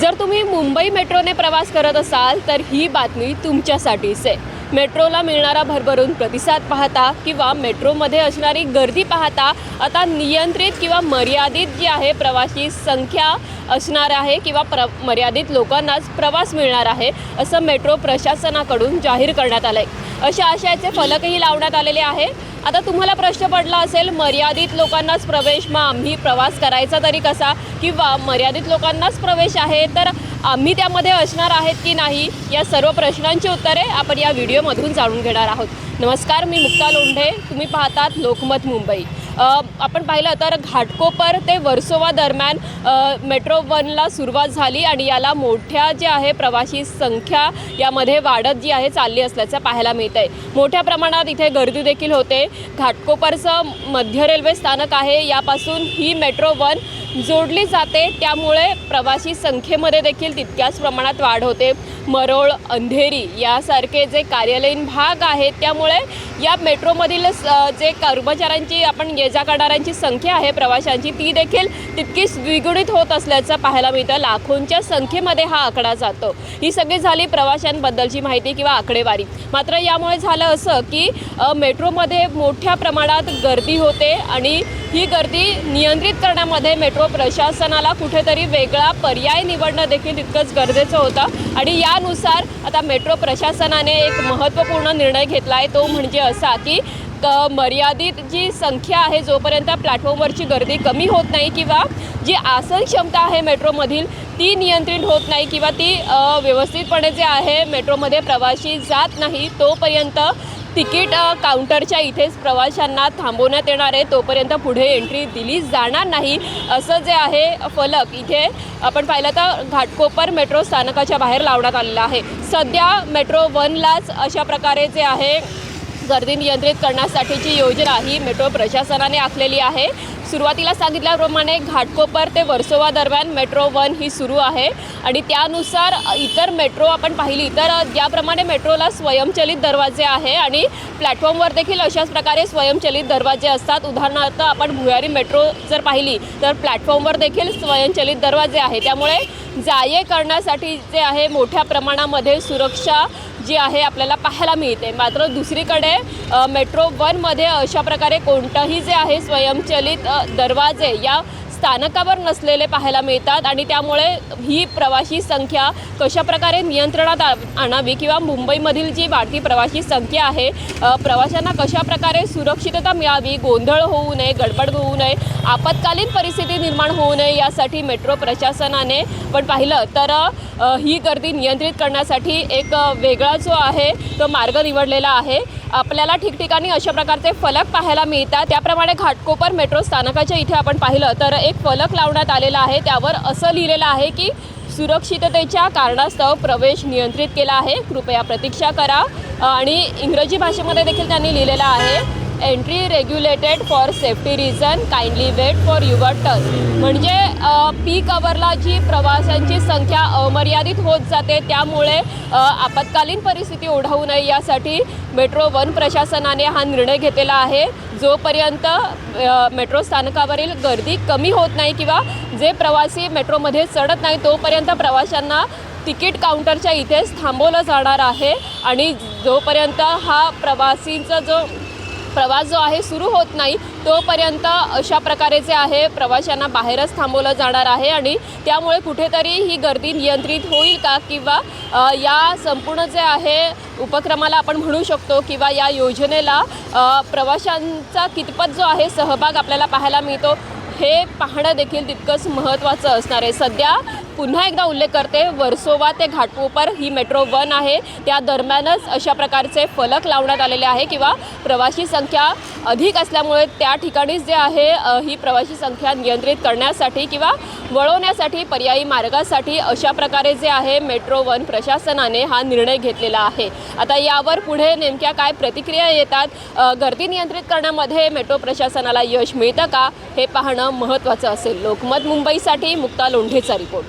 जर तुम्ही मुंबई मेट्रोने प्रवास करत असाल तर ही बातमी तुमच्यासाठीच आहे मेट्रोला मिळणारा भरभरून प्रतिसाद पाहता किंवा मेट्रोमध्ये असणारी गर्दी पाहता आता नियंत्रित किंवा मर्यादित जी आहे प्रवासी संख्या असणार आहे किंवा प्र मर्यादित लोकांनाच प्रवास मिळणार आहे असं मेट्रो प्रशासनाकडून जाहीर करण्यात आलं आहे अशा आशयाचे फलकही लावण्यात आलेले आहे आता तुम्हाला प्रश्न पडला असेल मर्यादित लोकांनाच प्रवेश मग आम्ही प्रवास करायचा तरी कसा? किंवा मर्यादित लोकांनाच प्रवेश आहे तर आम्ही त्यामध्ये असणार आहेत की नाही? या सर्व प्रश्नांची उत्तरे आपण या व्हिडिओमधून जाणून घेणार आहोत. नमस्कार मी मुक्ता लोंढे. तुम्ही पाहतात लोकमत मुंबई. आपण पाहिलं तर घाटकोपर ते वर्सोवा दरम्यान मेट्रो वनला सुरुवात झाली आणि याला मोठ्या जे आहे प्रवासी संख्या यामध्ये वाढत जी आहे चालली असल्याचं पाहायला मिळत आहे मोठ्या प्रमाणात इथे गर्दी देखील होते. घाटकोपरचं मध्य रेल्वे स्थानक आहे. यापासून ही मेट्रो वन जोडली जाते. त्यामुळे प्रवासी संख्येमध्ये देखील तितक्याच प्रमाणात वाढ होते. मरोळ अंधेरी यासारखे जे कार्यालयीन भाग आहेत त्यामुळे या मेट्रोमधील जे कर्मचाऱ्यांची आपण ये जा करणाऱ्यांची संख्या आहे प्रवाशांची ती देखील तितकीच द्विगुणित होत असल्याचं पाहायला मिळतं. लाखोंच्या संख्येमध्ये हा आकडा जातो. ही सगळी झाली प्रवाशांबद्दलची माहिती किंवा आकडेवारी. मात्र यामुळे झालं असं की मेट्रोमध्ये मोठ्या प्रमाणात गर्दी होते आणि ही गर्दी नियंत्रित करण्यामध्ये मेट्रो प्रशासनाला कुठेतरी वेगळा पर्याय निवडणं देखील तितकंच गरजेचं होतं. आणि यानुसार आता मेट्रो प्रशासनाने एक महत्त्वपूर्ण निर्णय घेतला आहे तो म्हणजे असा की क मर्यादित जी संख्या आहे जोपर्यंत प्लॅटफॉर्मवरची गर्दी कमी होत नाही किंवा जी आसन क्षमता आहे मेट्रोमधील ती नियंत्रित होत नाही किंवा ती व्यवस्थितपणे जे आहे मेट्रोमध्ये प्रवासी जात नाही तोपर्यंत तिकीट काउंटरच्या इथेच प्रवाशांना थांबवण्यात येणार आहे. तोपर्यंत पुढे एंट्री दिली जाणार नाही. असं जे आहे फलक इथे आपण पाहिलं तर घाटकोपर मेट्रो स्थानकाच्या बाहेर लावण्यात आलेला आहे. सध्या मेट्रो वनलाच अशा प्रकारे जे आहे गर्दी नियंत्रित करण्यासाठीची योजना ही मेट्रो प्रशासनाने आखलेली आहे. सुरुवातीला सांगितल्याप्रमाणे घाटकोपर ते वर्सोवा दरम्यान मेट्रो वन ही सुरू आहे आणि त्यानुसार इतर मेट्रो आपण पाहिली तर ज्याप्रमाणे मेट्रोला स्वयंचलित दरवाजे आहे आणि प्लॅटफॉर्मवर देखील अशाच प्रकारे स्वयंचलित दरवाजे असतात. उदाहरणार्थ आपण भुयारी मेट्रो जर पाहिली तर प्लॅटफॉर्मवर देखील स्वयंचलित दरवाजे आहे. त्यामुळे जाये करण्यासाठी जे आहे मोठ्या प्रमाणामध्ये सुरक्षा जी आहे आपल्याला पाहायला मिळते. मात्र दुसरीकडे मेट्रो वनमध्ये अशा प्रकारे कोणतंही जे आहे स्वयंचलित दरवाजे या स्थानकावर नसलेले पाहायला मिळतात आणि त्यामुळे ही प्रवाशी संख्या कशा प्रकारे नियंत्रणात आ- आणावी किंवा मुंबईमधील जी वाढती प्रवाशी संख्या आहे प्रवाशांना कशा प्रकारे सुरक्षितता मिळावी गोंधळ होऊ नये गडबड होऊ नये आपत्कालीन परिस्थिती निर्माण होऊ नये यासाठी मेट्रो प्रशासनाने पण पाहिलं तर ही गर्दी नियंत्रित करण्यासाठी एक वेगळा जो आहे तो मार्ग निवडलेला आहे. आपल्याला ठिकठिकाणी अशा प्रकारचे फलक पाहायला मिळतात. त्याप्रमाणे घाटकोपर मेट्रो स्थानकाच्या इथे आपण पाहिलं तर एक फलक लावण्यात आलेला आहे. त्यावर असं लिहिलेलं आहे की सुरक्षिततेच्या कारणास्तव प्रवेश नियंत्रित केला आहे. कृपया प्रतीक्षा करा. आणि इंग्रजी भाषेमध्ये देखील त्यांनी लिहिलेलं आहे. Entry regulated for safety reason kindly wait for your turn म्हणजे पीक अवरला जी प्रवाशांची संख्या अमर्यादित होत जाते त्यामुळे आपत्कालीन परिस्थिती ओढावू नये यासाठी मेट्रो वन प्रशासनाने हा निर्णय घेतलेला आहे. जोपर्यंत मेट्रो स्थानकावरील गर्दी कमी होत नाही किंवा जे प्रवासी मेट्रोमध्ये चढत नाही तोपर्यंत प्रवाशांना तिकीट काउंटरच्या इथेच थांबवलं जाणार आहे. आणि जोपर्यंत हा प्रवासींचा जो प्रवास जो आहे सुरू होत नाही तोपर्यंत अशा प्रकारे जे आहे प्रवाशांना बाहेरच थांबवलं जाणार आहे आणि त्यामुळे कुठेतरी ही गर्दी नियंत्रित होईल का? किंवा या संपूर्ण जे आहे उपक्रमाला आपण म्हणू शकतो किंवा या योजनेला प्रवाशांचा कितपत जो आहे सहभाग आपल्याला पाहायला मिळतो हे पाहणं देखील तितकंच महत्त्वाचं असणार आहे. सध्या पुन्हा एकदा उल्लेख करते वर्सोवा ते घाटकोपर ही मेट्रो वन आहे. त्या दरम्यानच अशा प्रकारचे फलक लावण्यात आलेले आहे किंवा प्रवासी संख्या अधिक असल्यामुळे त्या ठिकाणीच जे आहे ही प्रवासी संख्या नियंत्रित करण्यासाठी किंवा वळवण्यासाठी पर्यायी मार्गासाठी अशा प्रकारे जे आहे मेट्रो वन प्रशासनाने हा निर्णय घेतलेला आहे. आता यावर पुढे नेमक्या काय प्रतिक्रिया येतात गर्दी नियंत्रित करण्यामध्ये मेट्रो प्रशासनाला यश मिळतं का हे पाहणं महत्त्वाचं असेल. लोकमत मुंबईसाठी मुक्ता लोंढेचा रिपोर्ट.